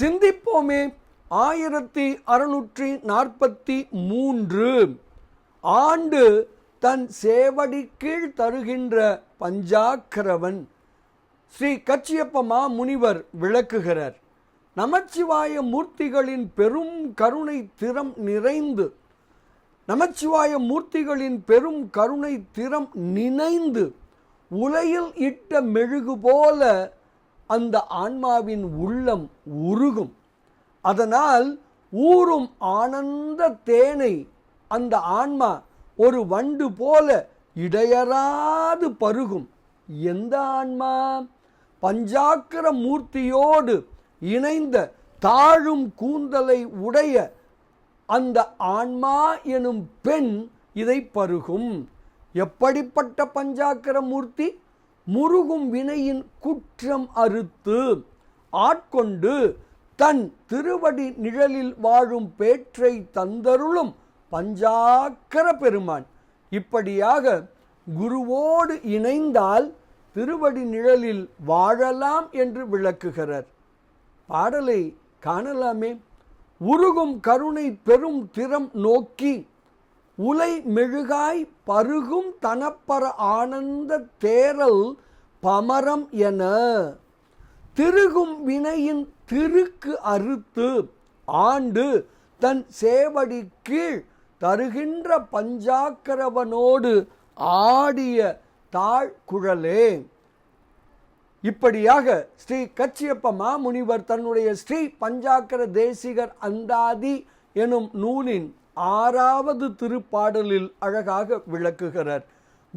சிந்திப்போமே. ஆயிரத்தி அறுநூற்றி நாற்பத்தி மூன்று ஆண்டு தன் சேவடி கீழ் தருகின்ற பஞ்சாக்கரவன் ஸ்ரீ கச்சியப்பமா முனிவர் விளக்குகிறார். நமச்சிவாய மூர்த்திகளின் பெரும் கருணை திறம் நிறைந்து நமச்சிவாய மூர்த்திகளின் பெரும் கருணை திறம் நினைந்து உலையில் இட்ட மெழுகு போல அந்த ஆன்மாவின் உள்ளம் உருகும். அதனால் ஊறும் ஆனந்த தேனை அந்த ஆன்மா ஒரு வண்டு போல இடையறாது பருகும். எந்த ஆன்மா? பஞ்சாக்கர மூர்த்தியோடு இணைந்த தாழும் கூந்தலை உடைய அந்த ஆன்மா எனும் பெண் இதை பருகும். எப்படிப்பட்ட பஞ்சாக்கர மூர்த்தி? முருகும் வினையின் குற்றம் அறுத்து ஆட்கொண்டு தன் திருவடி நிழலில் வாழும் பேற்றை தந்தருளும் பஞ்சாக்கர பெருமான். இப்படியாக குருவோடு இணைந்தால் திருவடி நிழலில் வாழலாம் என்று விளக்குகிறார். பாடலை காணலாமே. உருகும் கருணை பெரும் திறம் நோக்கி உலை மெழுகாய் பருகும் தனப்பர ஆனந்த தேரல் பமரம் என. திருகும் வினையின் திருக்கு அறுத்து ஆண்டு தன் சேவடி கீழ் தருகின்ற பஞ்சாக்கரவனோடு ஆடிய தாழ் குழலே இப்படியாக ஸ்ரீ கச்சியப்ப மாமுனிவர் தன்னுடைய ஸ்ரீ பஞ்சாக்கர தேசிகர் அந்தாதி எனும் நூலின் ஆறாவது திருப்பாடலில் அழகாக விளக்குகிறார்.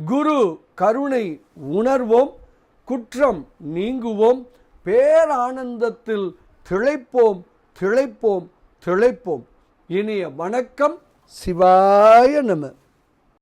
குரு கருணை உணர்வோம் குற்றம் நீங்குவோம் பேரானந்தத்தில் திளைப்போம் திளைப்போம் திளைப்போம். இனிய வணக்கம் சிவாய நம.